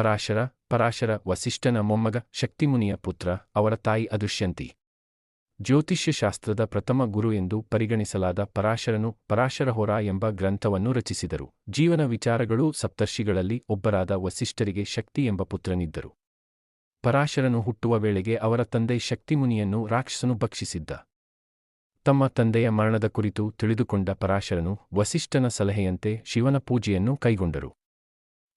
ಪರಾಶರ ಪರಾಶರ ವಸಿಷ್ಠನ ಮೊಮ್ಮಗ ಶಕ್ತಿಮುನಿಯ ಪುತ್ರ, ಅವರ ತಾಯಿ ಅದೃಶ್ಯಂತಿ. ಜ್ಯೋತಿಷ್ಯಶಾಸ್ತ್ರದ ಪ್ರಥಮ ಗುರು ಎಂದು ಪರಿಗಣಿಸಲಾದ ಪರಾಶರನು ಪರಾಶರ ಹೊರ ಎಂಬ ಗ್ರಂಥವನ್ನು ರಚಿಸಿದರು. ಜೀವನ ವಿಚಾರಗಳು ಸಪ್ತರ್ಷಿಗಳಲ್ಲಿ ಒಬ್ಬರಾದ ವಸಿಷ್ಠರಿಗೆ ಶಕ್ತಿ ಎಂಬ ಪುತ್ರನಿದ್ದರು. ಪರಾಶರನು ಹುಟ್ಟುವ ವೇಳೆಗೆ ಅವರ ತಂದೆ ಶಕ್ತಿಮುನಿಯನ್ನು ರಾಕ್ಷಸನು ಭಕ್ಷಿಸಿದ್ದ. ತಮ್ಮ ತಂದೆಯ ಮರಣದ ಕುರಿತು ತಿಳಿದುಕೊಂಡ ಪರಾಶರನು ವಸಿಷ್ಠನ ಸಲಹೆಯಂತೆ ಶಿವನ ಪೂಜೆಯನ್ನು ಕೈಗೊಂಡರು.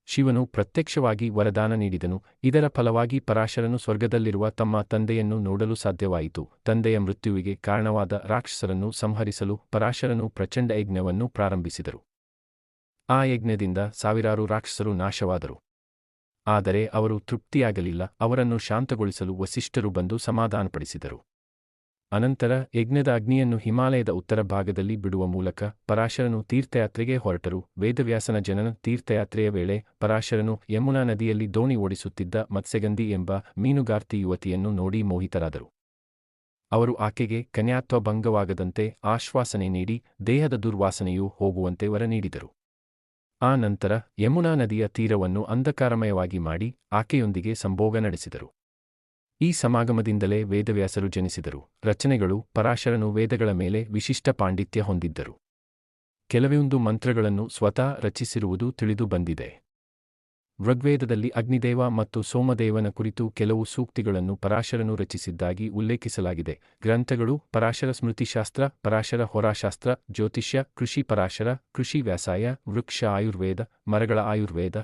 ಶಿವನು ಪ್ರತ್ಯಕ್ಷವಾಗಿ ವರದಾನ ನೀಡಿದನು. ಇದರ ಫಲವಾಗಿ ಪರಾಶರನು ಸ್ವರ್ಗದಲ್ಲಿರುವ ತಮ್ಮ ತಂದೆಯನ್ನು ನೋಡಲು ಸಾಧ್ಯವಾಯಿತು. ತಂದೆಯ ಮೃತ್ಯುವಿಗೆ ಕಾರಣವಾದ ರಾಕ್ಷಸರನ್ನು ಸಂಹರಿಸಲು ಪರಾಶರನು ಪ್ರಚಂಡ ಯಜ್ಞವನ್ನು ಪ್ರಾರಂಭಿಸಿದರು. ಆ ಯಜ್ಞದಿಂದ ಸಾವಿರಾರು ರಾಕ್ಷಸರು ನಾಶವಾದರು. ಆದರೆ ಅವರು ತೃಪ್ತಿಯಾಗಲಿಲ್ಲ, ಅವರನ್ನು ಶಾಂತಗೊಳಿಸಲು ವಸಿಷ್ಠರು ಬಂದು ಸಮಾಧಾನಪಡಿಸಿದರು. ಅನಂತರ ಯಜ್ಞದ ಅಗ್ನಿಯನ್ನು ಹಿಮಾಲಯದ ಉತ್ತರ ಭಾಗದಲ್ಲಿ ಬಿಡುವ ಮೂಲಕ ಪರಾಶರನು ತೀರ್ಥಯಾತ್ರೆಗೆ ಹೊರಟರು. ವೇದವ್ಯಾಸನ ಜನನ ತೀರ್ಥಯಾತ್ರೆಯ ವೇಳೆ ಪರಾಶರನು ಯಮುನಾ ನದಿಯಲ್ಲಿ ದೋಣಿ ಓಡಿಸುತ್ತಿದ್ದ ಮತ್ಸ್ಯಗಂಧಿ ಎಂಬ ಮೀನುಗಾರ್ತಿ ಯುವತಿಯನ್ನು ನೋಡಿ ಮೋಹಿತರಾದರು. ಅವರು ಆಕೆಗೆ ಕನ್ಯಾತ್ವ ಭಂಗವಾಗದಂತೆ ಆಶ್ವಾಸನೆ ನೀಡಿ ದೇಹದ ದುರ್ವಾಸನೆಯೂ ಹೋಗುವಂತೆ ವರ ನೀಡಿದರು. ಆ ನಂತರ ಯಮುನಾ ನದಿಯ ತೀರವನ್ನು ಅಂಧಕಾರಮಯವಾಗಿ ಮಾಡಿ ಆಕೆಯೊಂದಿಗೆ ಸಂಭೋಗ ನಡೆಸಿದರು. ಈ ಸಮಾಗಮದಿಂದಲೇ ವೇದವ್ಯಾಸರು ಜನಿಸಿದರು. ರಚನೆಗಳು ಪರಾಶರನು ವೇದಗಳ ಮೇಲೆ ವಿಶಿಷ್ಟ ಪಾಂಡಿತ್ಯ ಹೊಂದಿದ್ದರು. ಕೆಲವೊಂದು ಮಂತ್ರಗಳನ್ನು ಸ್ವತಃ ರಚಿಸಿರುವುದು ತಿಳಿದು ಬಂದಿದೆ. ಋಗ್ವೇದದಲ್ಲಿ ಅಗ್ನಿದೇವ ಮತ್ತು ಸೋಮದೇವನ ಕುರಿತು ಕೆಲವು ಸೂಕ್ತಿಗಳನ್ನು ಪರಾಶರನು ರಚಿಸಿದ್ದಾಗಿ ಉಲ್ಲೇಖಿಸಲಾಗಿದೆ. ಗ್ರಂಥಗಳು ಪರಾಶರ ಸ್ಮೃತಿಶಾಸ್ತ್ರ, ಪರಾಶರ ಹೊರಾಶಾಸ್ತ್ರ, ಜ್ಯೋತಿಷ್ಯ, ಕೃಷಿ ಪರಾಶರ, ಕೃಷಿ ವ್ಯಾಸಾಯ, ವೃಕ್ಷ ಆಯುರ್ವೇದ, ಮರಗಳ ಆಯುರ್ವೇದ